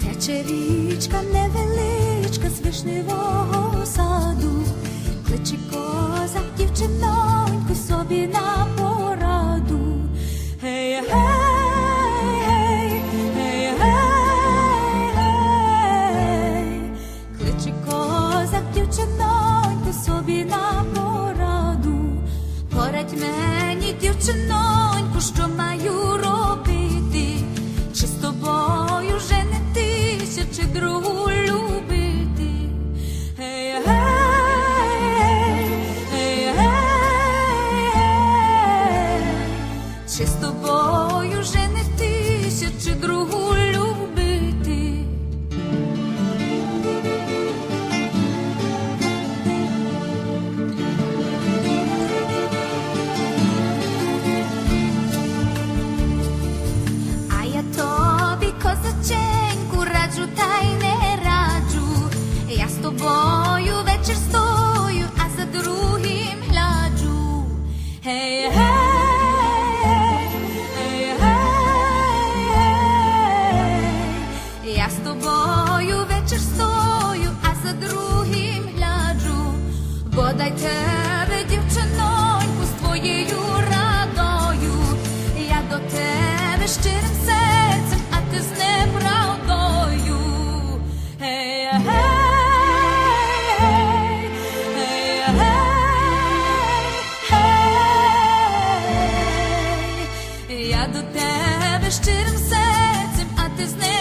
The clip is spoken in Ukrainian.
Тече невеличка з вишневого саду, кличе козак дівчиноньку собі на. чи другу любити. А я тобі козаченьку раджу, та й не раджу, я з тобою вечір сто. Я до тебе щирим серцем, а ти з ним.